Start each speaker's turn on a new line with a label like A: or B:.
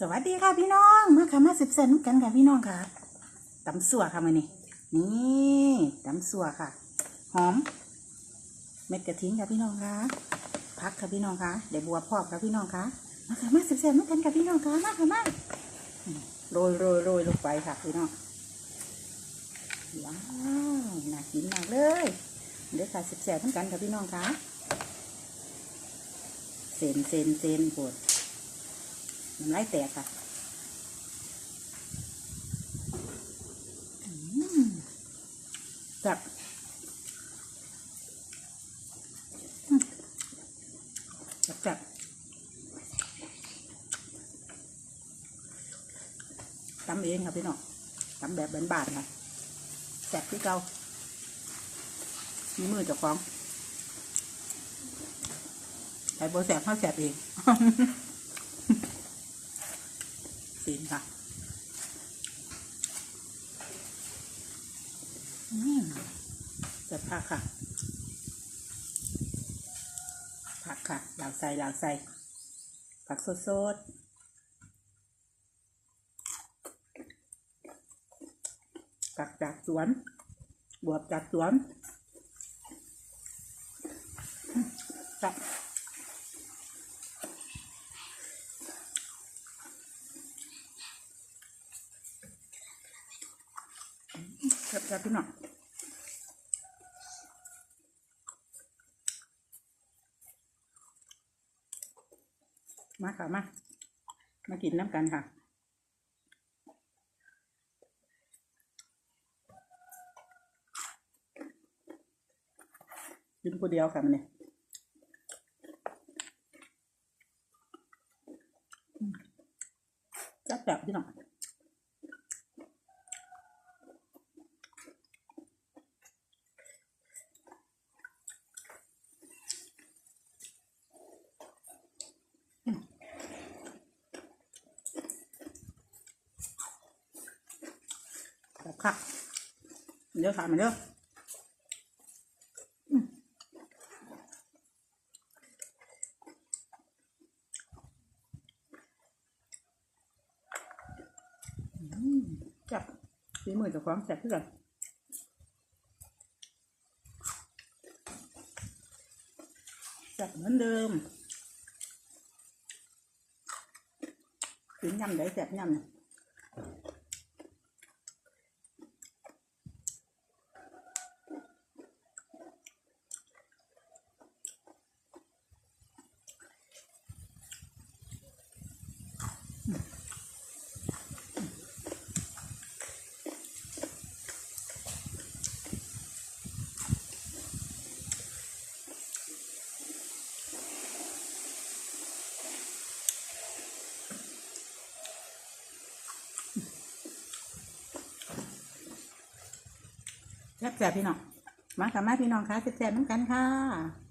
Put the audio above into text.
A: สวัสดีค่ะพี่น้องมาค่ะมาสิบเซนกันค่ะพี่น้องค่ะตำสัวค่ะมานี่นี่ตำสัวค่ะ หอม เม็ดกระถิ่นค่ะพี่น้องค่ะพักค่ะพี่น้องค่ะเดี๋ยวบัวพอบค่ะพี่น้องค่ะมาค่ะมาสิบเซนกันค่ะพี่น้องค่ะมาค่ะมาโรยโรยโรยลงไปค่ะพี่น้องว้าวน่ากินมากเลยเดี๋ยวค่ะสิบเซนเหมือนกันค่ะพี่น้องค่ะเซนเซนเซนปวด น้ำลายแตกค่ะอืมจับอืมจับจับตำเองค่ะพี่น้องตำแบบบานๆค่ะแสบที่เก่ามีมือเจ้าของใส่โบแสบเขาแสบเอง ซีนค่ะอืมเจะผักค่ะ ผักค่ะเหลาใส่เหลาใส่ ผักสดๆผักจากสวน บวบจากสวนจับ ครับครับพี่น้องมาค่ะมา มากินน้ำกันค่ะกินคนเดียวค่ะมันเนี่ยจับแบบพี่น้อง ค่ะเดี๋ยวค่ะมาเด้ออืมอืมจับฝีมือเจากความแซ่บเพื่อนแซ่บเหมือนเดิมกินยำได้แซ่บยำ แซ่บๆพี่น้อง มาค่ะมาพี่น้องค่ะแซ่บๆน้ำกันค่ะ